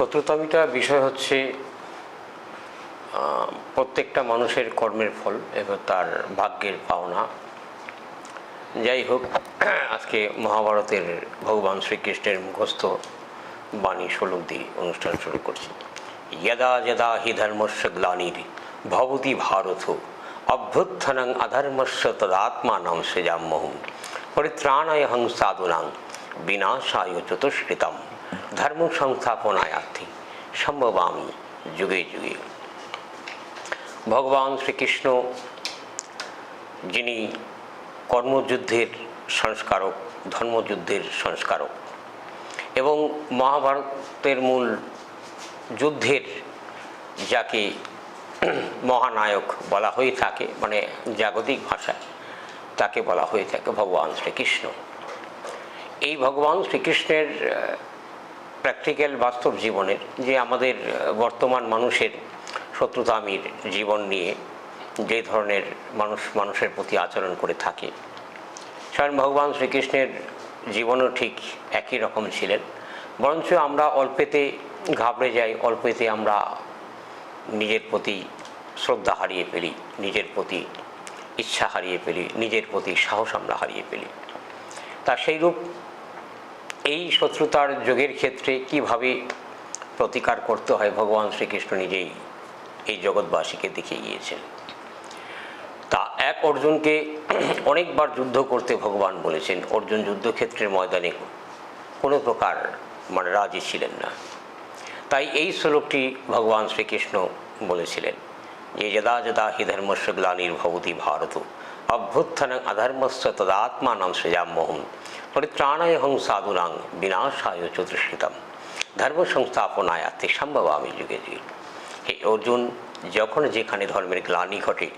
শত্রুতামিটা বিষয় হচ্ছে প্রত্যেকটা মানুষের কর্মের ফল এবং তার ভাগ্যের পাওনা। যাই হোক, আজকে মহাভারতের ভগবান শ্রীকৃষ্ণের মুখস্থ বাণী শ্লোক দিয়ে অনুষ্ঠান শুরু করছি। যদা যদা হি ধর্মস্য গ্লানির ভবতি ভারত অভ্যুত্থানং অধর্মস্য তদাত্মানাং সৃজাম্যহম পরিত্রাণায় হং সাধুনাং বিনাশায় চতুষ্কৃতম ধর্ম সংস্থাপনায়ার্থে সম্ভবামি যুগে যুগে। ভগবান শ্রীকৃষ্ণ, যিনি কর্মযুদ্ধের সংস্কারক, ধর্মযুদ্ধের সংস্কারক এবং মহাভারতের মূল যুদ্ধের যাকে মহানায়ক বলা হয়ে থাকে মানে জাগতিক ভাষায় তাকে বলা হয়ে থাকে ভগবান শ্রীকৃষ্ণ। এই ভগবান শ্রীকৃষ্ণের প্র্যাকটিক্যাল বাস্তব জীবনের যে আমাদের বর্তমান মানুষের শত্রুতামির জীবন নিয়ে যে ধরনের মানুষ, মানুষের প্রতি আচরণ করে থাকে। স্বয়ং ভগবান শ্রীকৃষ্ণের জীবনও ঠিক একই রকম ছিলেন। বরঞ্চ আমরা অল্পেতে ঘাবড়ে যাই, অল্পেতে আমরা নিজের প্রতি শ্রদ্ধা হারিয়ে ফেলি, নিজের প্রতি ইচ্ছা হারিয়ে ফেলি, নিজের প্রতি সাহস আমরা হারিয়ে ফেলি। তা সেইরূপ এই শত্রুতার যোগের ক্ষেত্রে কীভাবে প্রতিকার করতে হয়? ভগবান শ্রীকৃষ্ণ নিজেই এই জগৎবাসীকে দেখিয়ে গিয়েছেন। তা এক অর্জুনকে অনেকবার যুদ্ধ করতে ভগবান বলেছেন। অর্জুন যুদ্ধক্ষেত্রের ময়দানে কোনো প্রকার মানে রাজি ছিলেন না। তাই এই শ্লোকটি ভগবান শ্রীকৃষ্ণ বলেছিলেন যে, যদা যদা হি ধর্মস্য গ্লানির ভবতি ভারত। অভ্যুত্থান অধর্মস্য তদাত্মানাম সৃজাম্যহম পরিত্রাণায় হং সাধুনাং বিনাশায় চতুষ্কৃতম ধর্ম সংস্থাপনায় আত্মে সম্ভবামি যুগে যুগে হে অর্জুন যখন যেখানে ধর্মের গ্লানি ঘটে,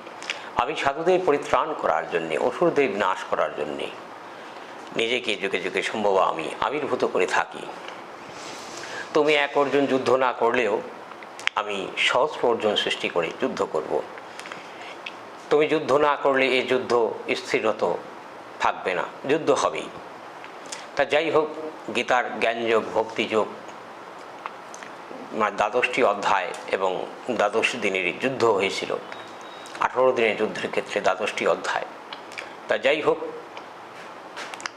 আমি সাধুদের পরিত্রাণ করার জন্যে, অসুরদের বিনাশ করার জন্যে, নিজেকে যুগে যুগে সম্ভব আমি আবির্ভূত করে থাকি। তুমি এক অর্জুন যুদ্ধ না করলেও, আমি সহস্র অর্জুন সৃষ্টি করে যুদ্ধ করব। তুমি যুদ্ধ না করলে এই যুদ্ধ স্থিরত থাকবে না, যুদ্ধ হবেই। তা যাই হোক, গীতার জ্ঞানযোগ, ভক্তিযোগ মানে দ্বাদশটি অধ্যায় এবং দ্বাদশ দিনের যুদ্ধ হয়েছিল, আঠারো দিনের যুদ্ধের ক্ষেত্রে দ্বাদশটি অধ্যায়। তা যাই হোক,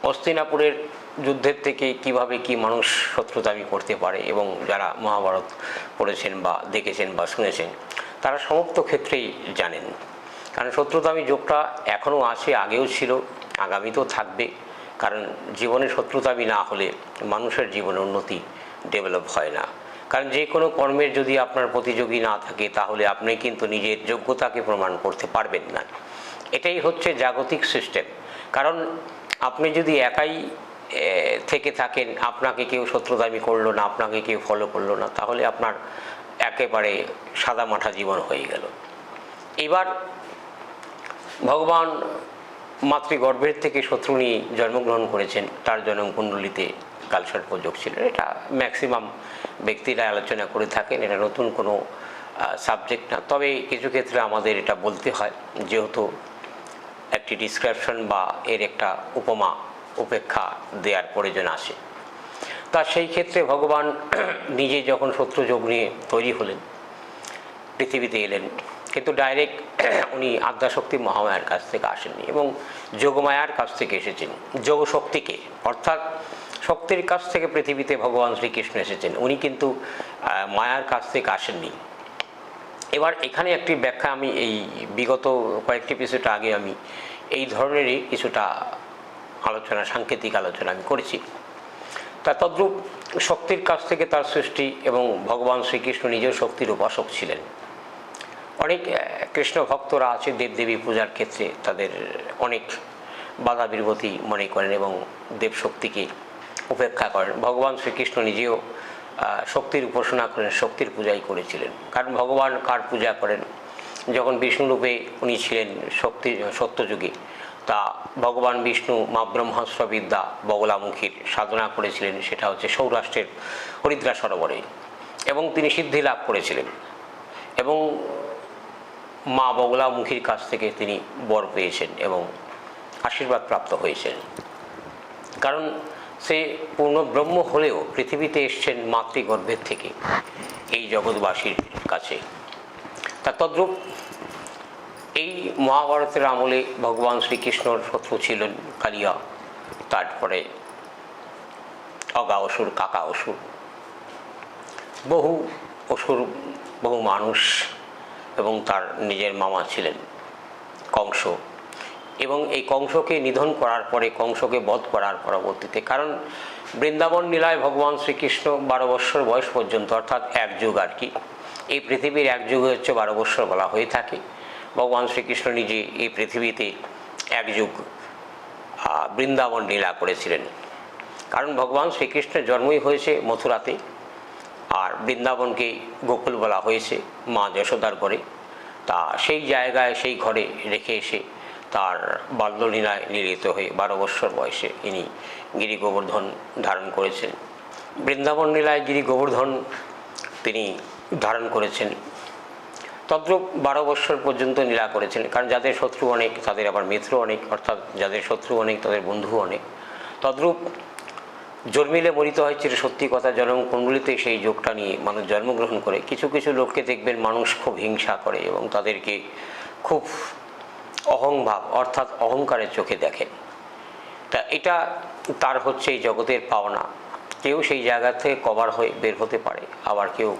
অস্তিনাপুরের যুদ্ধের থেকে কীভাবে কি মানুষ শত্রুতামি করতে পারে এবং যারা মহাভারত পড়েছেন বা দেখেছেন বা শুনেছেন, তারা সমস্ত ক্ষেত্রেই জানেন। কারণ শত্রুতামি যোগটা এখনও আছে আগেও ছিল, আগামীতেও থাকবে। কারণ জীবনে শত্রুতামি না হলে মানুষের জীবনে উন্নতি ডেভেলপ হয় না। কারণ যে কোনো কর্মের যদি আপনার প্রতিযোগী না থাকে, তাহলে আপনি কিন্তু নিজের যোগ্যতাকে প্রমাণ করতে পারবেন না। এটাই হচ্ছে জাগতিক সিস্টেম কারণ আপনি যদি একাই থেকে থাকেন, আপনাকে কেউ শত্রুতামি করল না, আপনাকে কেউ ফলো করল না, তাহলে আপনার একেবারে সাদা মাঠা জীবন হয়ে গেল। এবার ভগবান মাতৃগর্ভের থেকে শত্রু নিয়ে জন্মগ্রহণ করেছেন, তার জন্মকুণ্ডলিতে কালসর্প যোগ ছিল এটা ম্যাক্সিমাম ব্যক্তিরা আলোচনা করে থাকেন, এটা নতুন কোনো সাবজেক্ট না। তবে কিছু ক্ষেত্রে আমাদের এটা বলতে হয়, যেহেতু একটি ডিসক্রিপশন বা এর একটা উপমা, উপেক্ষা দেওয়ার প্রয়োজন আসে। তা সেই ক্ষেত্রে ভগবান নিজে যখন শত্রুযোগ নিয়ে তৈরি হলেন, পৃথিবীতে এলেন কিন্তু ডাইরেক্ট উনি আদ্যাশক্তি মহামায়ার কাছ থেকে আসেননি এবং যোগমায়ার কাছ থেকে এসেছেন, যোগশক্তিকে, অর্থাৎ শক্তির কাছ থেকে পৃথিবীতে ভগবান শ্রীকৃষ্ণ এসেছেন, উনি কিন্তু মায়ার কাছ থেকে আসেননি। এবার এখানে একটি ব্যাখ্যা আমি এই বিগত কয়েকটি এপিসোড আগে আমি এই ধরনেরই কিছুটা আলোচনা, সাংকেতিক আলোচনা আমি করেছি। তা তদ্রূপ শক্তির কাছ থেকে তার সৃষ্টি এবং ভগবান শ্রীকৃষ্ণ নিজেও শক্তির উপাসক ছিলেন। অনেক কৃষ্ণ ভক্তরা আছে দেবদেবী পূজার ক্ষেত্রে তাদের অনেক বাধা বিরগতি মনে করেন এবং দেবশক্তিকে উপেক্ষা করেন। ভগবান শ্রীকৃষ্ণ নিজেও শক্তির উপাসনা করেন, শক্তির পূজাই করেছিলেন। কারণ ভগবান কার পূজা করেন? যখন বিষ্ণুরূপে উনি ছিলেন শক্তি, সত্যযুগে, তা ভগবান বিষ্ণু মা ব্রহ্মাস্ত্র বিদ্যা বগলামুখীর সাধনা করেছিলেন, সেটা হচ্ছে সৌরাষ্ট্রের হরিদ্রা সরোবরে। এবং তিনি সিদ্ধি লাভ করেছিলেন। এবং মা বগলামুখীর কাছ থেকে তিনি বর পেয়েছেন এবং আশীর্বাদ প্রাপ্ত হয়েছেন। কারণ সে পূর্ণ ব্রহ্ম হলেও পৃথিবীতে এসছেন মাতৃগর্ভের থেকে এই জগৎবাসীর কাছে। তা তদ্রূপ এই মহাভারতের আমলে ভগবান শ্রীকৃষ্ণর শত্রু ছিলেন কালিয়া, তারপরে অগা অসুর কাকা অসুর বহু অসুর, বহু মানুষ এবং তার নিজের মামা ছিলেন কংস। এবং এই কংসকে নিধন করার পরে, কংসকে বধ করার পরবর্তীতে, কারণ বৃন্দাবন নীলায় ভগবান শ্রীকৃষ্ণ বারো বৎসর বয়স পর্যন্ত, অর্থাৎ এক যুগ আর কি, এই পৃথিবীর এক যুগে হচ্ছে বারো বৎসর বলা হয়ে থাকে। ভগবান শ্রীকৃষ্ণ নিজে এই পৃথিবীতে এক যুগ বৃন্দাবন লীলা করেছিলেন। কারণ ভগবান শ্রীকৃষ্ণের জন্মই হয়েছে মথুরাতে। বৃন্দাবনকে গোকুল বলা হয়েছে, মা যশোদার ঘরে। তা সেই জায়গায়, সেই ঘরে রেখে এসে তার বাল্যলীলায় লীলিত হয়ে বারো বৎসর বয়সে ইনি গিরি গোবর্ধন ধারণ করেছেন। বৃন্দাবন লীলায় গিরি গোবর্ধন তিনি ধারণ করেছেন। তদ্রূপ বারো বৎসর পর্যন্ত লীলা করেছেন, কারণ যাদের শত্রু অনেক, তাদের আবার মিত্র অনেক, অর্থাৎ যাদের শত্রু অনেক, তাদের বন্ধু অনেক। তদ্রূপ জন্মিলে মরিতে হয় চির সত্যি কথা, জন্ম কুণ্ডলিতে সেই যোগটা নিয়ে মানুষ জন্মগ্রহণ করে। কিছু কিছু লোককে দেখবেন মানুষ খুব হিংসা করে এবং তাদেরকে খুব অহংভাব অর্থাৎ অহংকারের চোখে দেখেন। তা এটা তার হচ্ছে এই জগতের পাওনা। কেউ সেই জায়গা থেকে কভার হয়ে বের হতে পারে, আবার কেউ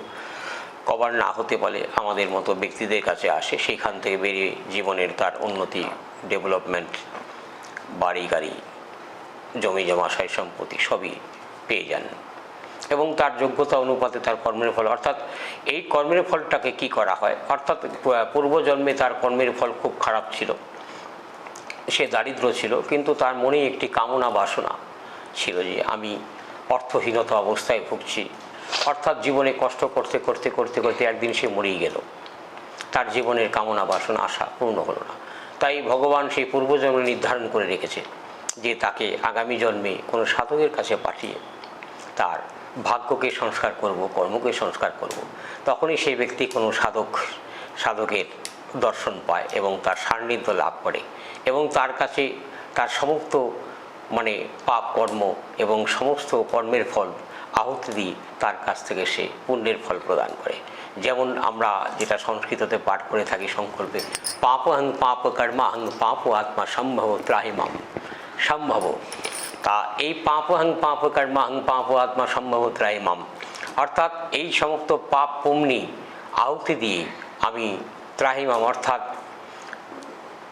কভার না হতে পারে আমাদের মতো ব্যক্তিদের কাছে আসে। সেইখান থেকে বেরিয়ে জীবনের তার উন্নতি ডেভেলপমেন্ট বাড়ি গাড়ি জমি জমা জমাশয় সম্পত্তি সবই পেয়ে যান। এবং তার যোগ্যতা অনুপাতে তার কর্মের ফল, অর্থাৎ এই কর্মের ফলটাকে কি করা হয়? অর্থাৎ পূর্বজন্মে তার কর্মের ফল খুব খারাপ ছিল। সে দারিদ্র ছিল, কিন্তু তার মনে একটি কামনা, বাসনা ছিল যে আমি অর্থহীনতা অবস্থায় ভুগছি। অর্থাৎ জীবনে কষ্ট করতে করতে করতে করতে একদিন সে মরেই গেল। তার জীবনের কামনা, বাসনা, আশা পূর্ণ হলো না। তাই ভগবান সেই পূর্বজন্মে নির্ধারণ করে রেখেছে। যে তাকে আগামী জন্মে কোনো সাধকের কাছে পাঠিয়ে তার ভাগ্যকে সংস্কার করব, কর্মকে সংস্কার করব, তখনই সেই ব্যক্তি কোনো সাধক, সাধকের দর্শন পায় এবং তার সান্নিধ্য লাভ করে এবং তার কাছে তার সমস্ত মানে পাপ কর্ম এবং সমস্ত কর্মের ফল আহুতি দিয়ে তার কাছ থেকে সে পুণ্যের ফল প্রদান করে। যেমন আমরা যেটা সংস্কৃততে পাঠ করে থাকি সংকল্পে, পাপ হং পাপ কর্মা হং পাপ আত্মা সম্ভব ত্রাহিমাম। সম্ভব। তা এই পাপ হং পাপ কর্মা হং পাপ আত্মা সম্ভব ত্রাহিমাম অর্থাৎ এই সমস্ত পাপ পুণ্যি আহুতি দিয়ে আমি ত্রাহিমাম অর্থাৎ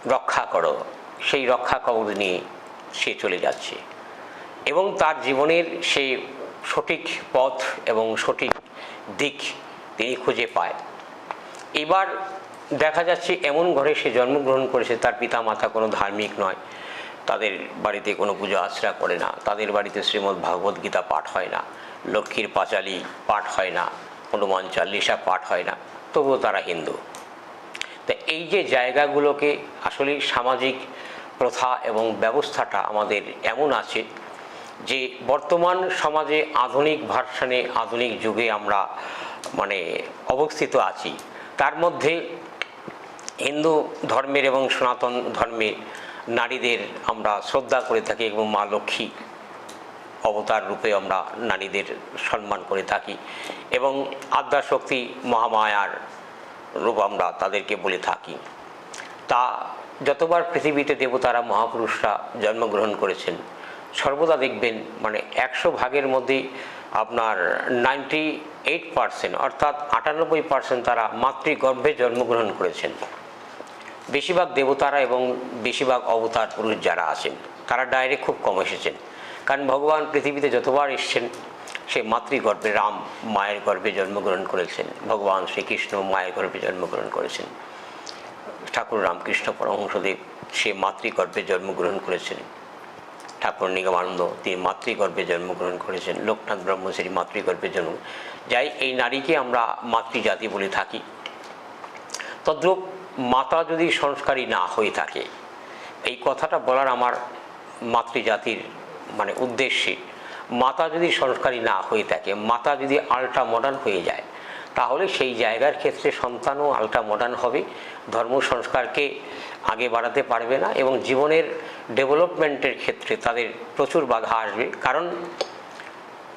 রক্ষা করো। সেই রক্ষা কবচ নিয়ে সে চলে যাচ্ছে। এবং তার জীবনের সেই সঠিক পথ এবং সঠিক দিক তিনি খুঁজে পায়। এবার দেখা যাচ্ছে এমন ঘরে সে জন্মগ্রহণ করেছে, তার পিতা মাতা কোনো ধার্মিক নয়। তাদের বাড়িতে কোনো পুজো আশ্রা করে না। তাদের বাড়িতে শ্রীমদ্ ভাগবত গীতা পাঠ হয় না। লক্ষ্মীর পাঁচালী পাঠ হয় না। হনুমান চাল্লিশা পাঠ হয় না। তবুও তারা হিন্দু। তা এই যে জায়গাগুলোকে আসলে সামাজিক প্রথা এবং ব্যবস্থাটা আমাদের এমন আছে যে বর্তমান সমাজে আধুনিক ভার্সানে, আধুনিক যুগে আমরা মানে অবস্থিত আছি। তার মধ্যে হিন্দু ধর্মের এবং সনাতন ধর্মের নারীদের আমরা শ্রদ্ধা করে থাকি এবং মা লক্ষ্মী অবতার রূপে আমরা নারীদের সম্মান করে থাকি এবং আদ্যাশক্তি মহামায়ার রূপ আমরা তাদেরকে বলে থাকি। তা যতবার পৃথিবীতে দেবতারা, মহাপুরুষরা জন্মগ্রহণ করেছেন, সর্বদা দেখবেন মানে একশো ভাগের মধ্যে আপনার নাইনটি এইট পার্সেন্ট অর্থাৎ আটানব্বই পার্সেন্ট তারা মাতৃগর্ভে জন্মগ্রহণ করেছেন। বেশিরভাগ দেবতারা এবং বেশিরভাগ অবতার পুরুষ যারা আছেন, তারা ডাইরেক্ট খুব কম এসেছেন। কারণ ভগবান পৃথিবীতে যতবার এসছেন, সে মাতৃগর্ভে রাম মায়ের গর্ভে জন্মগ্রহণ করেছেন, ভগবান শ্রীকৃষ্ণ মায়ের গর্ভে জন্মগ্রহণ করেছেন, ঠাকুর রামকৃষ্ণ পরমহংসদেব সে মাতৃগর্ভে জন্মগ্রহণ করেছেন, ঠাকুর নিগমানন্দ তিনি মাতৃগর্ভে জন্মগ্রহণ করেছেন, লোকনাথ ব্রহ্মশ্রী মাতৃগর্ভে জন্ম যাই এই নারীকে আমরা মাতৃজাতি বলে থাকি। তদ্রূপ মাতা যদি সংস্কারী না হয়ে থাকে, এই কথাটা বলার আমার মাতৃজাতির মানে উদ্দেশ্যে, মাতা যদি সংস্কারী না হয়ে থাকে, মাতা যদি আল্ট্রা মডার্ন হয়ে যায়, তাহলে সেই জায়গার ক্ষেত্রে সন্তানও আল্ট্রা মডার্ন হবে, ধর্ম সংস্কারকে আগে বাড়াতে পারবে না এবং জীবনের ডেভেলপমেন্টের ক্ষেত্রে তাদের প্রচুর বাধা আসবে কারণ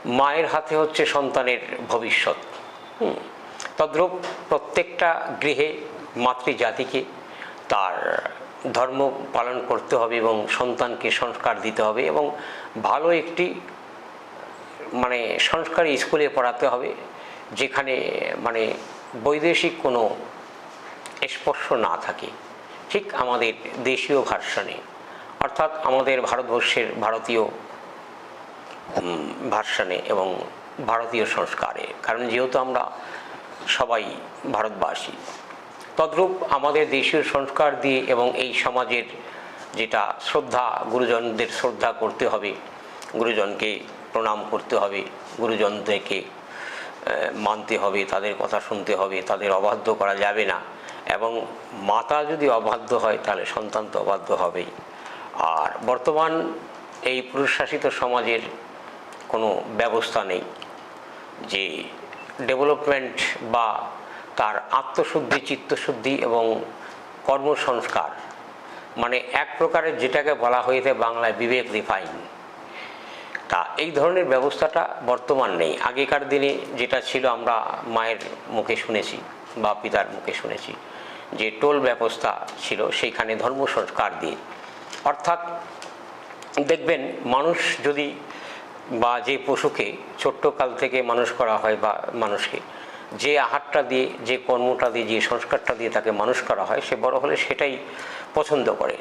মায়ের হাতে হচ্ছে সন্তানের ভবিষ্যৎ। তদ্রূপ প্রত্যেকটা গৃহে মাতৃজাতিকে তার ধর্ম পালন করতে হবে এবং সন্তানকে সংস্কার দিতে হবে এবং ভালো একটি মানে সংস্কারী স্কুলে পড়াতে হবে, যেখানে মানে বৈদেশিক কোনো স্পর্শ না থাকে। ঠিক আমাদের দেশীয় ভার্সনে। অর্থাৎ আমাদের ভারতবর্ষের ভারতীয় ভার্সনে এবং ভারতীয় সংস্কারে। কারণ যেহেতু আমরা সবাই ভারতবাসী তদ্রূপ আমাদের দেশীয় সংস্কার দিয়ে এবং এই সমাজের যেটা শ্রদ্ধা, গুরুজনদের শ্রদ্ধা করতে হবে, গুরুজনকে প্রণাম করতে হবে, গুরুজনদেরকে মানতে হবে, তাদের কথা শুনতে হবে, তাদের অবাধ্য করা যাবে না। এবং মাতা যদি অবাধ্য হয়, তাহলে সন্তান তো অবাধ্য হবেই। আর বর্তমান এই পুরুষশাসিত সমাজের কোনো ব্যবস্থা নেই যে ডেভেলপমেন্ট বা তার আত্মশুদ্ধি, চিত্তশুদ্ধি এবং কর্মসংস্কার। মানে এক প্রকারের যেটাকে বলা হয়েছে বাংলায় বিবেক রিফাইন। তা এই ধরনের ব্যবস্থাটা বর্তমান নেই। আগেকার দিনে যেটা ছিল আমরা মায়ের মুখে শুনেছি বা পিতার মুখে শুনেছি যে টোল ব্যবস্থা ছিল সেইখানে ধর্ম সংস্কার দিয়ে। অর্থাৎ দেখবেন মানুষ যদি বা যে পশুকে ছোট্টকাল থেকে মানুষ করা হয় বা মানুষকে যে আহারটা দিয়ে, যে কর্মটা দিয়ে, যে সংস্কারটা দিয়ে তাকে মানুষ করা হয়, সে বড় হলে সেটাই পছন্দ করে।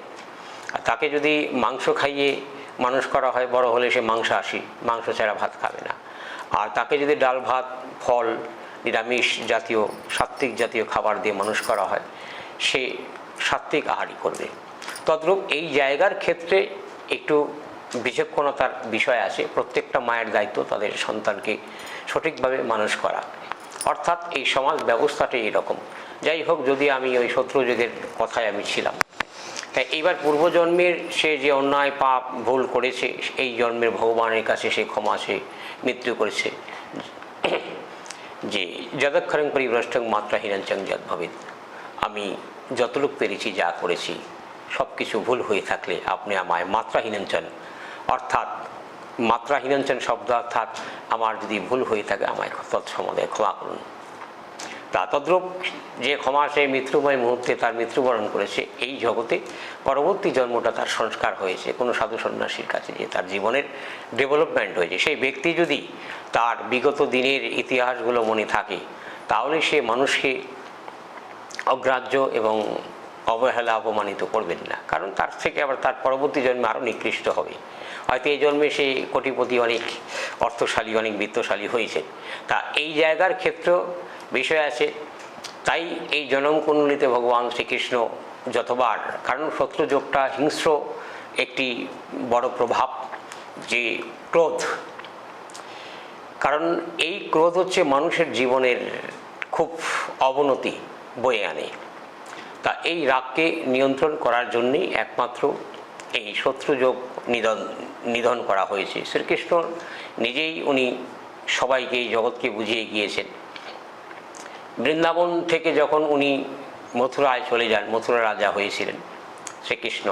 আর তাকে যদি মাংস খাইয়ে মানুষ করা হয়, বড় হলে সে মাংস আসি, মাংস ছাড়া ভাত খাবে না। আর তাকে যদি ডাল ভাত, ফল, নিরামিষ জাতীয়, সাত্ত্বিক জাতীয় খাবার দিয়ে মানুষ করা হয়, সে সাত্ত্বিক আহারই করবে। তদ্রূপ এই জায়গার ক্ষেত্রে একটু বিচক্ষণতার বিষয় আছে। প্রত্যেকটা মায়ের দায়িত্ব তাদের সন্তানকে সঠিকভাবে মানুষ করা। অর্থাৎ এই সমাজ ব্যবস্থাটি এরকম। যাই হোক, যদি আমি ওই শত্রু যুগের কথায় আমি ছিলাম। তাই এইবার পূর্বজন্মের সে যে অন্যায় পাপ ভুল করেছে, এই জন্মের ভগবানের কাছে সে ক্ষমা, সে মৃত্যু করেছে। যে যদক্ষরং পরিভ্রষ্টং মাত্রাহীনাঞ্চং যদ্ভবিত আমি যতটুক পেরেছি, যা করেছি সব কিছু ভুল হয়ে থাকলে আপনি আমায় মাত্রাহীনাঞ্চন অর্থাৎ মাত্রাহীনাঞ্চন শব্দ অর্থাৎ আমার যদি ভুল হয়ে থাকে আমায় তৎসম্বন্ধে ক্ষমা করুন। তা তদ্রূপ যে ক্ষমা সেই মৃত্যুময় মুহূর্তে তার মৃত্যুবরণ করেছে এই জগতে, পরবর্তী জন্মটা তার সংস্কার হয়েছে। কোনো সাধু সন্ন্যাসীর কাছে যে তার জীবনের ডেভেলপমেন্ট হয়েছে। সেই ব্যক্তি যদি তার বিগত দিনের ইতিহাসগুলো মনে থাকে, তাহলে সে মানুষকে অগ্রাহ্য এবং অবহেলা অপমানিত করবেন না। কারণ তার থেকে আবার তার পরবর্তী জন্মে আরও নিকৃষ্ট হবে। হয়তো এই জন্মে সে কোটিপতি অনেক অর্থশালী, অনেক বৃত্তশালী হয়েছে। তা এই জায়গার ক্ষেত্র বিষয় আছে। তাই এই জনমকুণ্ডলিতে ভগবান শ্রীকৃষ্ণ যতবার, কারণ শত্রুযোগটা হিংস্র একটি বড় প্রভাব, যে ক্রোধ। কারণ এই ক্রোধ হচ্ছে মানুষের জীবনের খুব অবনতি বয়ে আনে। তা এই রাগকে নিয়ন্ত্রণ করার জন্যই একমাত্র এই শত্রুযোগ নিধন নিধন করা হয়েছে। শ্রীকৃষ্ণ নিজেই উনি সবাইকে এই জগৎকে বুঝিয়ে গিয়েছেন। বৃন্দাবন থেকে যখন উনি মথুরায় চলে যান মথুরা রাজা হয়েছিলেন শ্রীকৃষ্ণ।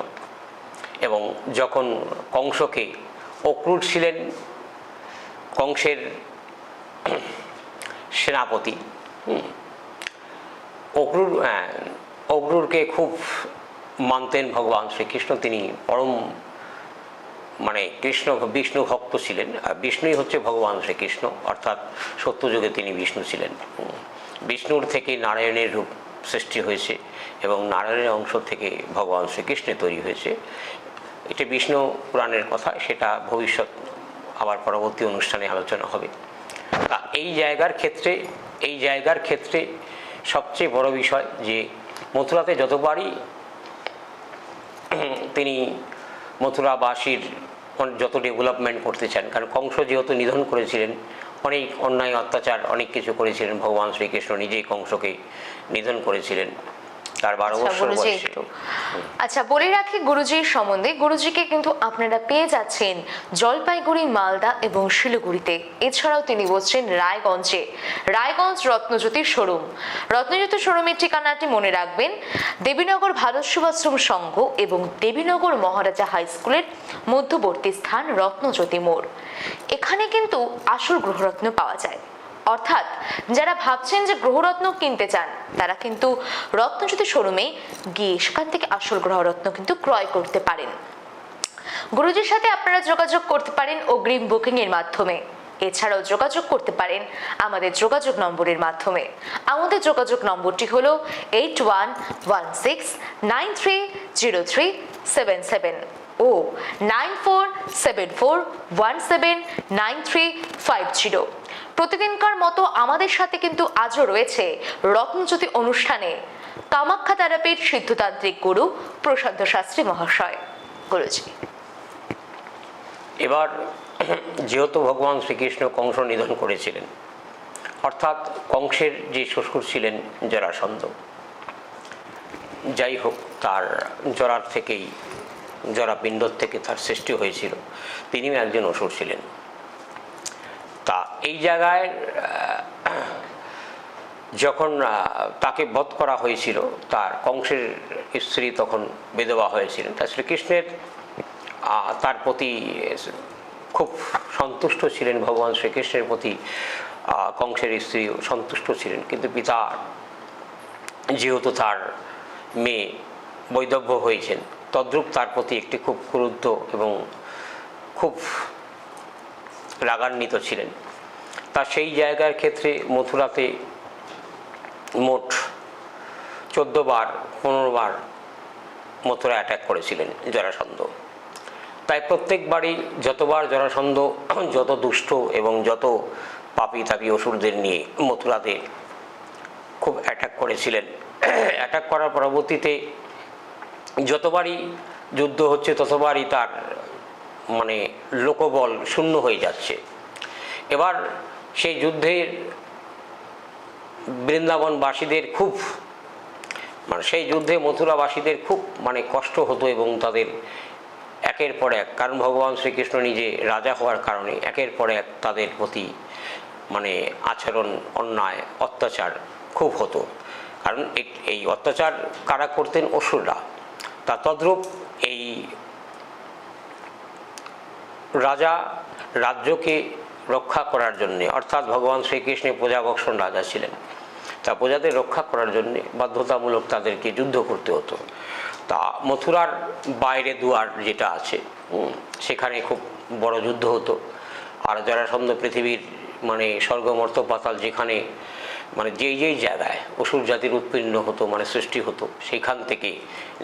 এবং যখন কংসকে অক্রুর ছিলেন কংসের সেনাপতি অক্রুর হ্যাঁ, অক্রুরকে খুব মানতেন ভগবান শ্রীকৃষ্ণ। তিনি পরম মানে কৃষ্ণ, বিষ্ণু ভক্ত ছিলেন। আর বিষ্ণুই হচ্ছে ভগবান শ্রীকৃষ্ণ, অর্থাৎ সত্যযুগে তিনি বিষ্ণু ছিলেন। বিষ্ণুর থেকে নারায়ণের রূপ সৃষ্টি হয়েছে এবং নারায়ণের অংশ থেকে ভগবান শ্রীকৃষ্ণের তৈরি হয়েছে। এটা বিষ্ণু পুরাণের কথা, সেটা ভবিষ্যৎ আবার পরবর্তী অনুষ্ঠানে আলোচনা হবে। তা এই জায়গার ক্ষেত্রে, এই জায়গার ক্ষেত্রে সবচেয়ে বড় বিষয় যে মথুরাতে যতবারই তিনি মথুরাবাসীর যত ডেভেলপমেন্ট করতে চান, কারণ কংস যেহেতু নিধন করেছিলেন, অনেক অন্যায়, অত্যাচার, অনেক কিছু করেছিলেন, ভগবান শ্রীকৃষ্ণ নিজেই কংসকে নিধন করেছিলেন। তার বারো আচ্ছা বছর আচ্ছা বলে রাখি গুরুজির সম্বন্ধে। গুরুজিকে কিন্তু আপনারা পেয়ে যাচ্ছেন জলপাইগুড়ি মালদা এবং শিলিগুড়িতে। এছাড়াও তিনি বসছেন রায়গঞ্জে। রায়গঞ্জ রত্নজ্যোতির শোরুম। রত্নজ্যোতি শোরুমের ঠিকানাটি মনে রাখবেন। দেবীনগর ভারত সেবাশ্রম সংঘ এবং দেবীনগর মহারাজা হাই স্কুলের মধ্যবর্তী স্থান রত্নজ্যোতি মোড়। এখানে কিন্তু আসল গ্রহরত্ন পাওয়া যায়। অর্থাৎ যারা ভাবছেন যে গ্রহরত্ন কিনতে চান, তারা কিন্তু রত্নজ্যোতি শোরুমে গিয়ে সেখান থেকে আসল গ্রহরত্ন কিন্তু ক্রয় করতে পারেন। গুরুজির সাথে আপনারা যোগাযোগ করতে পারেন অগ্রিম বুকিং এর মাধ্যমে। এছাড়াও যোগাযোগ করতে পারেন আমাদের যোগাযোগ নম্বরের মাধ্যমে। আমাদের যোগাযোগ নম্বরটি হলো eight one one six nine three zero three seven seven O nine four seven four one seven nine three five zero প্রতিদিনকার মতো আমাদের সাথে কিন্তু আজও রয়েছে রত্নজ্যোতি অনুষ্ঠানে কামাখ্যা তারাপীঠ সিদ্ধতান্ত্রিক গুরু প্রসাদ শাস্ত্রী মহাশয়। গুরুজি। এবার যেহেতু ভগবান শ্রীকৃষ্ণ কংস নিধন করেছিলেন, অর্থাৎ কংসের যে শ্বশুর ছিলেন জরাসন্ধ, যাই হোক তার জরার থেকেই, জরাপিণ্ডর থেকে তার সৃষ্টি হয়েছিল। তিনিও একজন অসুর ছিলেন। এই জায়গায় যখন তাকে বধ করা হয়েছিল, তার কংসের স্ত্রী তখন বিধবা হয়েছিলেন তা শ্রীকৃষ্ণের তার প্রতি খুব সন্তুষ্ট ছিলেন ভগবান শ্রীকৃষ্ণের প্রতি কংসের স্ত্রী সন্তুষ্ট ছিলেন। কিন্তু পিতা যেহেতু তার মেয়ে বৈদব্য হয়েছেন, তদ্রূপ তার প্রতি একটি খুব ক্রুদ্ধ এবং খুব রাগান্বিত ছিলেন। তা সেই জায়গার ক্ষেত্রে মথুরাতে মোট চোদ্দ বার, পনেরো বার মথুরা অ্যাটাক করেছিলেন জরাসন্ধ। তাই প্রত্যেকবারই যতবার জরাসন্ধ, যত দুষ্ট এবং যত পাপি তাপি অসুরদের নিয়ে মথুরাতে খুব অ্যাটাক করেছিলেন। অ্যাটাক করার পরবর্তীতে যতবারই যুদ্ধ হচ্ছে, ততবারই তার মানে লোকবল শূন্য হয়ে যাচ্ছে। এবার সেই যুদ্ধের বৃন্দাবনবাসীদের খুব মানে সেই যুদ্ধে মথুরাবাসীদের খুব মানে কষ্ট হতো এবং তাদের একের পর এক, কারণ ভগবান শ্রীকৃষ্ণ নিজে রাজা হওয়ার কারণে একের পর এক তাদের প্রতি মানে আচরণ, অন্যায়, অত্যাচার খুব হতো। কারণ এই- অত্যাচার কারা করতেন? অসুররা। তা তদ্রূপ এই রাজা রাজ্যকে রক্ষা করার জন্যে, অর্থাৎ ভগবান শ্রীকৃষ্ণের প্রজাবক্ষণ রাজা ছিলেন। তা প্রজাদের রক্ষা করার জন্যে বাধ্যতামূলক তাদেরকে যুদ্ধ করতে হতো। তা মথুরার বাইরে দুয়ার যেটা আছে সেখানে খুব বড় যুদ্ধ হতো। আর যারা জরাসন্ধ পৃথিবীর মানে স্বর্গমর্ত পাতাল যেখানে মানে যেই যেই জায়গায় অসুর জাতির উৎপন্ন হতো মানে সৃষ্টি হতো, সেখান থেকে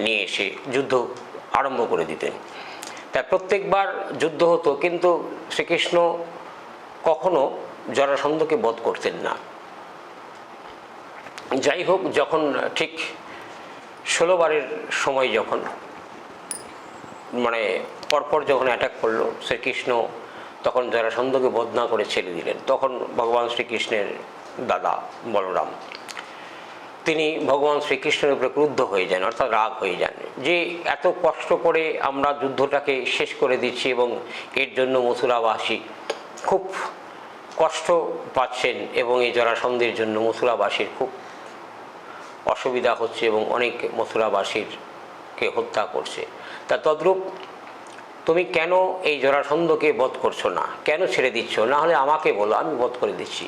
নিয়ে এসে যুদ্ধ আরম্ভ করে দিতেন। তাই প্রত্যেকবার যুদ্ধ হতো, কিন্তু শ্রীকৃষ্ণ কখনো জরাসন্ধকে বধ করতেন না। যাই হোক যখন, ঠিক ষোলোবারের সময় যখন মানে পরপর যখন অ্যাটাক করল, শ্রীকৃষ্ণ তখন জরাসন্ধকে বধ না করে ছেড়ে দিলেন। তখন ভগবান শ্রীকৃষ্ণের দাদা বলরাম, তিনি ভগবান শ্রীকৃষ্ণের উপরে ক্রুদ্ধ হয়ে যান, অর্থাৎ রাগ হয়ে যান। যে এত কষ্ট করে আমরা যুদ্ধটাকে শেষ করে দিচ্ছি এবং এর জন্য মথুরাবাসী খুব কষ্ট পাচ্ছেন এবং এই জরাসন্ধের জন্য মথুরাবাসীর খুব অসুবিধা হচ্ছে এবং অনেক মথুরাবাসীরকে হত্যা করছে। তা তদ্রূপ তুমি কেন এই জরাসন্ধকে বধ করছ না? কেন ছেড়ে দিচ্ছ? না হলে আমাকে বলো, আমি বধ করে দিচ্ছি।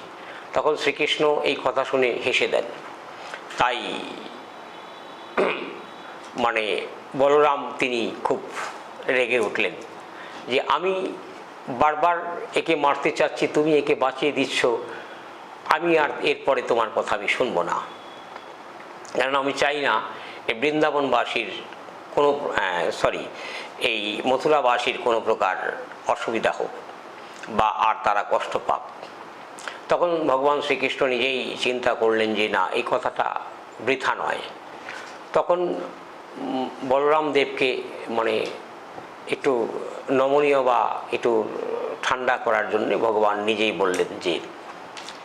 তখন শ্রীকৃষ্ণ এই কথা শুনে হেসে দেন। তাই মানে বলরাম তিনি খুব রেগে উঠলেন যে আমি বারবার একে মারতে চাচ্ছি, তুমি একে বাঁচিয়ে দিচ্ছ, আমি আর এরপরে তোমার কথা আমি শুনব না। কারণ আমি চাই না এই বৃন্দাবনবাসীর কোনো সরি এই মথুরাবাসীর কোনো প্রকার অসুবিধা হোক বা আর তারা কষ্ট পাক। তখন ভগবান শ্রীকৃষ্ণ নিজেই চিন্তা করলেন যে, না, এই কথাটা বৃথা নয়। তখন বলরাম দেবকে মানে একটু নমনীয় বা একটু ঠান্ডা করার জন্য ভগবান নিজেই বললেন যে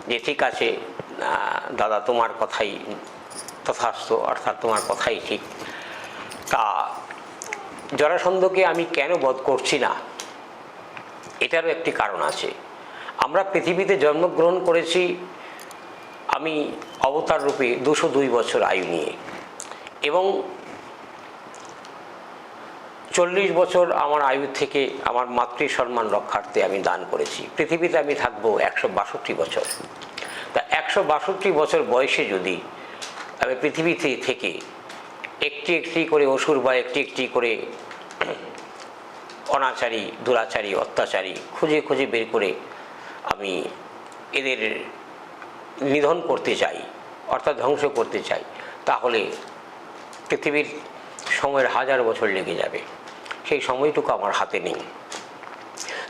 যে ঠিক আছে দাদা তোমার কথাই তথাস্থ, অর্থাৎ তোমার কথাই ঠিক। তা জরাসন্ধকে আমি কেন বধ করছি না? এটারও একটি কারণ আছে। আমরা পৃথিবীতে জন্মগ্রহণ করেছি আমি অবতার রূপে দুশো দুই বছর আয়ু নিয়ে। এবং চল্লিশ বছর আমার আয়ু থেকে আমার মাতৃ সম্মান রক্ষার্থে আমি দান করেছি। পৃথিবীতে আমি থাকব একশো বাষট্টি বছর। তা একশো বাষট্টি বছর বয়সে যদি আমি পৃথিবীতে থেকে একটি একটি করে অসুর বা একটি একটি করে অনাচারী, দুরাচারী, অত্যাচারী খুঁজে খুঁজে বের করে আমি এদের নিধন করতে চাই, অর্থাৎ ধ্বংস করতে চাই, তাহলে পৃথিবীর সময়ের হাজার বছর লেগে যাবে। সেই সময়টুকু আমার হাতে নেই।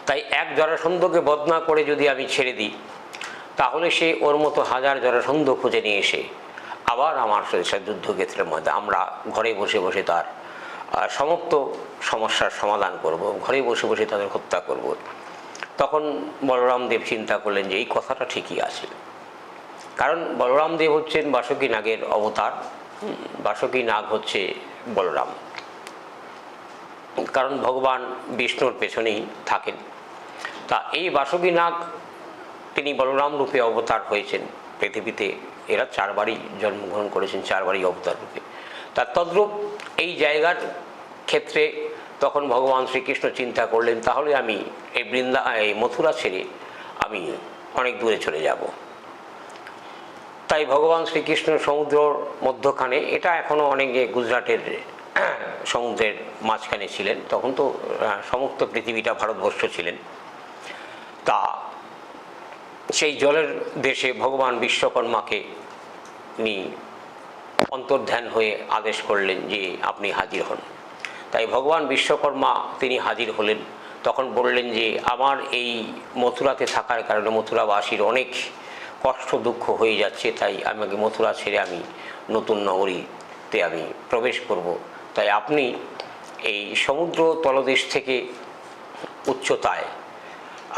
তাই এক জরাসন্ধকে বদনা করে যদি আমি ছেড়ে দিই, তাহলে সে ওর মতো হাজার জরাসন্ধ খুঁজে নিয়ে এসে আবার আমার যুদ্ধক্ষেত্রের মধ্যে আমরা ঘরে বসে বসে তার সমস্ত সমস্যার সমাধান করব, ঘরে বসে বসে তাদের হত্যা করব। তখন বলরাম দেব চিন্তা করলেন যে এই কথাটা ঠিকই আছে। কারণ বলরাম দেব হচ্ছেন বাসুকী নাগের অবতার বাসুকী নাগ হচ্ছে বলরাম। কারণ ভগবান বিষ্ণুর পেছনেই থাকেন। তা এই বাসুকী নাগ তিনি বলরাম রূপে অবতার হয়েছেন পৃথিবীতে। এরা চারবারই জন্মগ্রহণ করেছেন, চারবারই অবতার রূপে। তার তদ্রূপ এই জায়গার ক্ষেত্রে তখন ভগবান শ্রীকৃষ্ণ চিন্তা করলেন, তাহলে আমি এই বৃন্দা, এই মথুরা ছেড়ে আমি অনেক দূরে চলে যাব। তাই ভগবান শ্রীকৃষ্ণ সমুদ্রর মধ্যখানে, এটা এখনও অনেকে গুজরাটের সমুদ্রের মাঝখানে ছিলেন, তখন তো সমস্ত পৃথিবীটা ভারতবর্ষ ছিলেন। তা সেই জলের দেশে ভগবান বিশ্বকর্মাকে উনি অন্তর্ধান হয়ে আদেশ করলেন যে আপনি হাজির হন। তাই ভগবান বিশ্বকর্মা তিনি হাজির হলেন। তখন বললেন যে, আমার এই মথুরাতে থাকার কারণে মথুরাবাসীর অনেক কষ্ট দুঃখ হয়ে যাচ্ছে, তাই আমাকে মথুরা ছেড়ে আমি নতুন নগরীতে আমি প্রবেশ করব। তাই আপনি এই সমুদ্র তলদেশ থেকে উচ্চতায়,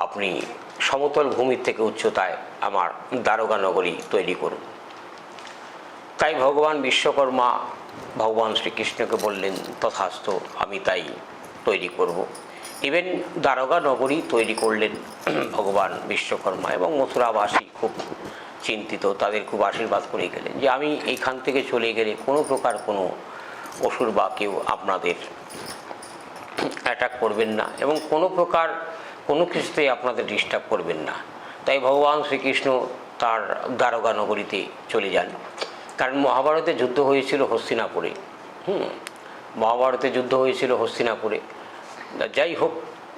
আপনি সমতল ভূমির থেকে উচ্চতায় আমার দারোগা নগরী তৈরি করুন। তাই ভগবান বিশ্বকর্মা ভগবান শ্রীকৃষ্ণকে বললেন, তথাস্থ, আমি তাই তৈরি করব। ইভেন দারোগা নগরী তৈরি করলেন ভগবান বিশ্বকর্মা এবং মথুরাবাসী খুব চিন্তিত, তাদের খুব আশীর্বাদ করে গেলেন যে, আমি এইখান থেকে চলে গেলে কোনো প্রকার কোনো অসুর বা কেউ আপনাদের অ্যাটাক করবেন না এবং কোনো প্রকার কোনো কিছুতেই আপনাদের ডিস্টার্ব করবেন না। তাই ভগবান শ্রীকৃষ্ণ তার দ্বারকা নগরীতে চলে যান। কারণ মহাভারতে যুদ্ধ হয়েছিল হস্তিনাপুরে। হুম, মহাভারতে যুদ্ধ হয়েছিল হস্তিনাপুরে। যাই হোক,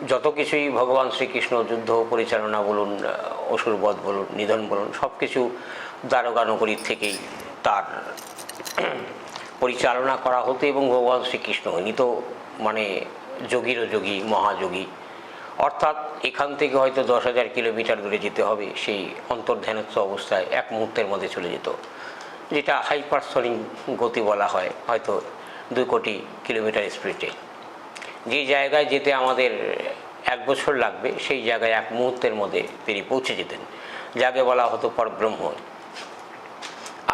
যত কিছুই ভগবান শ্রীকৃষ্ণ যুদ্ধ পরিচালনা বলুন অসুরবধ বলুন, নিধন বলুন সব কিছু দ্বারকা নগরীর থেকেই তার পরিচালনা করা হতো এবং ভগবান শ্রীকৃষ্ণ, ইনি তো মানে যোগীরও যোগী, মহাযোগী। অর্থাৎ এখান থেকে হয়তো দশ হাজার কিলোমিটার দূরে যেতে হবে, সেই অন্তর্ধ্যানস্থ অবস্থায় এক মুহূর্তের মধ্যে চলে যেত। যেটা হাইপারসনিক গতি বলা হয়, হয়তো দুই কোটি কিলোমিটার স্পিডে। যে জায়গায় যেতে আমাদের এক বছর লাগবে, সেই জায়গায় এক মুহূর্তের মধ্যে তিনি পৌঁছে যেতেন, যাকে বলা হতো পরব্রহ্ম।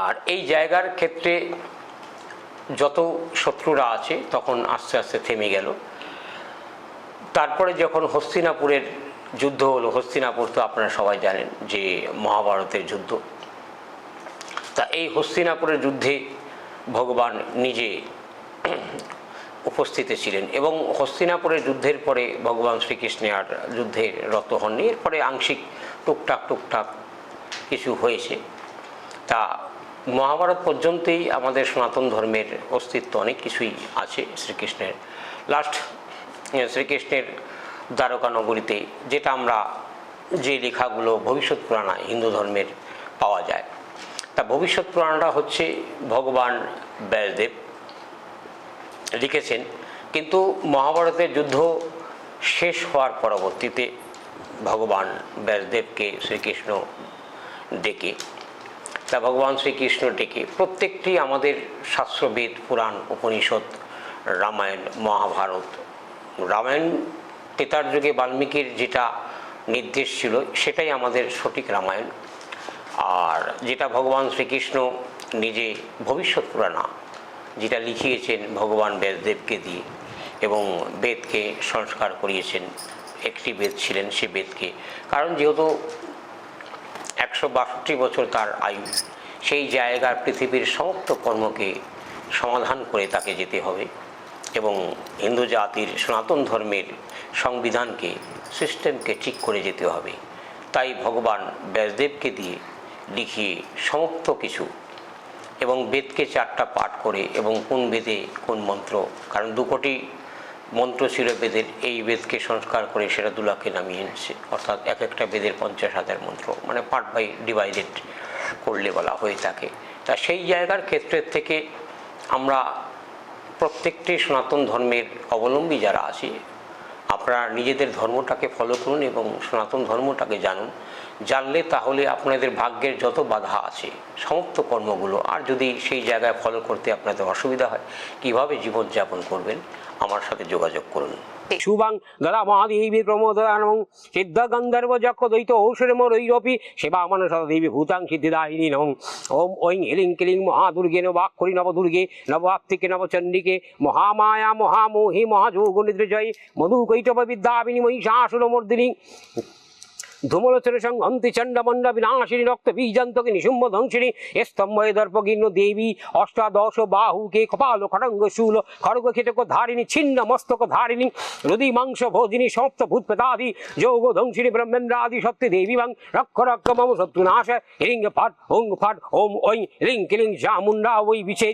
আর এই জায়গার ক্ষেত্রে যত শত্রুরা আছে, তখন আস্তে আস্তে থেমে গেল। তারপরে যখন হস্তিনাপুরের যুদ্ধ হলো, হস্তিনাপুর তো আপনারা সবাই জানেন যে মহাভারতের যুদ্ধ। তা এই হস্তিনাপুরের যুদ্ধে ভগবান নিজে উপস্থিত ছিলেন এবং হস্তিনাপুরের যুদ্ধের পরে ভগবান শ্রীকৃষ্ণে আর যুদ্ধের রত হননি। এরপরে আংশিক টুকটাক টুকটাক কিছু হয়েছে। তা মহাভারত পর্যন্তই আমাদের সনাতন ধর্মের অস্তিত্ব অনেক কিছুই আছে শ্রীকৃষ্ণের। লাস্ট শ্রীকৃষ্ণের দ্বারকা নগরীতে যেটা আমরা যে লেখাগুলো ভবিষ্যৎ পুরাণায় হিন্দু ধর্মের পাওয়া যায়। তা ভবিষ্যৎ পুরাণটা হচ্ছে ভগবান ব্যাসদেব লিখেছেন, কিন্তু মহাভারতের যুদ্ধ শেষ হওয়ার পরবর্তীতে ভগবান ব্যাসদেবকে শ্রীকৃষ্ণ ডেকে তা ভগবান শ্রীকৃষ্ণ ডেকে প্রত্যেকটি আমাদের শাস্ত্রবেদ, পুরাণ, উপনিষদ, রামায়ণ, মহাভারত, রামায়ণ তেতার যুগে বাল্মীকির যেটা নির্দেশ ছিল, সেটাই আমাদের সঠিক রামায়ণ। আর যেটা ভগবান শ্রীকৃষ্ণ নিজে ভবিষ্যৎ পুরাণা, যেটা লিখিয়েছেন ভগবান ব্যাসদেবকে দিয়ে এবং বেদকে সংস্কার করিয়েছেন, একটি বেদ ছিলেন সে বেদকে। কারণ যেহেতু একশো বাষট্টি বছর তার আয়ু। সেই জায়গার পৃথিবীর সমস্ত কর্মকে সমাধান করে তাকে যেতে হবে এবং হিন্দু জাতির সনাতন ধর্মের সংবিধানকে সিস্টেমকে ঠিক করে যেতে হবে। তাই ভগবান ব্যাসদেবকে দিয়ে লিখিয়ে সমস্ত কিছু এবং বেদকে চারটা পাঠ করে এবং কোন বেদে কোন মন্ত্র, কারণ দু কোটি মন্ত্র ছিল বেদের, এই বেদকে সংস্কার করে সেটা দুলাকে নামিয়ে এনেছে। অর্থাৎ এক একটা বেদের পঞ্চাশ হাজার মন্ত্র মানে পার্ট বাই ডিভাইডেড করলে বলা হয়ে থাকে। তা সেই জায়গার ক্ষেত্রের থেকে আমরা প্রত্যেকটি সনাতন ধর্মের অবলম্বী যারা আছি আপনারা নিজেদের ধর্মটাকে ফলো করুন এবং সনাতন ধর্মটাকে জানুন। জানলে তাহলে আপনাদের ভাগ্যের যত বাধা আছে, সমস্ত কর্মগুলো আর যদি সেই জায়গায় ফলো করতে আপনাদের অসুবিধা হয়, কীভাবে জীবনযাপন করবেন? আমার সাথে যোগাযোগ করুন। শুভাং মহামোহি প্রমোদানং সিদ্ধ গন্ধর্ব যক্ষ দ্বৈত ঔষধমরৈরপি সেবা মানসা দেবী ভূতাং সিদ্ধিদায়িনী নং ওম ঐং হিলিং কিলিং মহাদুর্গে নবাক্ষরি নবদুর্গে নবাপ্তিকে নবচণ্ডিকে মহামায়া মহামোহি মহাযোগ নিদ্রজয়ী মধুকৈটব বিদ্যাবিনী মহিষাসুরমর্দিনী ধুমলোচনে সংহন্তি চণ্ডমণ্ড বিনাশিনী রক্ত বীজন্তকে নিশুম্ভ ধ্বংসিনী স্তম্ভয়ে দর্পগীর্ণ দেবী অষ্টাদশ বাহুকে কপাল খড়ঙ্গ শূল খড়গ খেটক ধারিণী ছিন্ন মস্তক ধারিণী হৃদি মাংস ভোজিনী সমস্ত ভূত প্রেতাদি যোগ ধ্বংসিনী ব্রহ্মেন্দ্রাদি শক্তি দেবী বাং রক্ষ রক্ষ মম শত্রু নাশ হিরিং ফট ওং ফট ওম ঐং হিরিং কিলিং চামুন্ডা ওই বিছে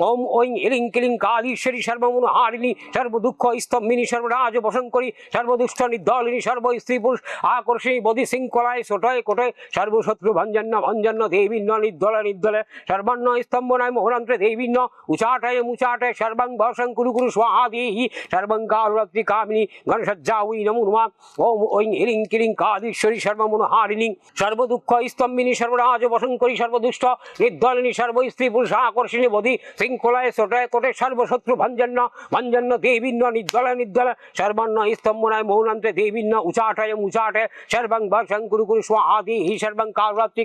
ওম ঐং হিরিং কিলিং কালীশ্বরী সর্বমন হারিণী সর্বদুঃখ স্তম্ভিনী সর্বরাজ বসঙ্করী সর্বদুষ্ট নির্দলিনী সর্ব স্ত্রী পুরুষ আকর্ষণী বদি শৃঙ্খলায় ছোটয় কোটয়, সর্বশত্রু ভঞ্জন্য ভঞ্জন্য দেবীন্য নির্দল, নির্দলে। সর্বান্ন স্তম্ভনায় মোহরান্ত্রে দেবীন্য উচাটয় মুচাটয় সর্বাং বর্ষং কুরু কুরু স্বাহা দেহি, সর্বং কালরাত্রি কামিনী, গণসজ্জা উই নমো নমা। ওম ঐং হিরিং কিরিং কালীশ্বরী সর্বমন হারিণী সর্বদুঃখ স্তম্ভিনী, সর্বরাজ বসঙ্করী সর্বদুষ্ট নির্দলিনী, সর্ব স্ত্রী পুরুষ আকর্ষণী বদি শৃঙ্খলায় ছোটয় কোটে সর্বশত্রু ভঞ্জন্য ভঞ্জন্য দেবীন্য নির্দল নির্দল। সর্বান্ন স্তম্ভনায় মৌনান্তে দেবীন্য উচাটয় মুচাটয় সর্বং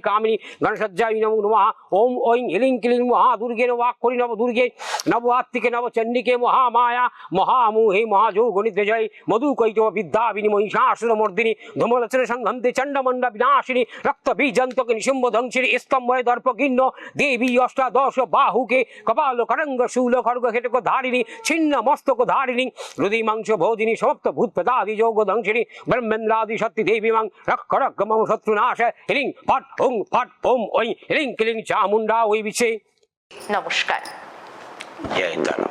কামিনী গণসজ্জায় নমো নমঃ। ওম ঐং হিলিং কিলিং মহাদুর্গে নবাক্ষরি নব দুর্গে নবাত্তিকে নবচণ্ডিকে মহামায়া, মহামোহে মহাযোগ নিদ্রজয়, মধু কৈতব বিদ্যা বিনিময়ী শাসুরমর্দিনী ধুমলচনে সংহন্তে চণ্ডমণ্ড বিনাশিনী, রক্ত বীজন্তকে নিশুম্ভ ধ্বংসিনী, স্তম্ভয় দর্পকীর্ণ দেবী অষ্টাদশ বাহুকে কপাল করঙ্গ শূল খড়গ খেটক ধারিণী, ছিন্ন মস্তক ধারিণী হৃদয় মাংস ভোজিনী সমস্ত ভূত প্রদাদি যোগ ধ্বংসিনী, ব্রহ্মেন্দ্রাদি শক্তি দেবী মাং রক্ষ রক্ষ মম শত্রু নাশ। হিরিং ফট ওং ফট ওম ওই হিরিং কিলিং চামুন্ডা ওই বিছে নমস্কার। জয় তারা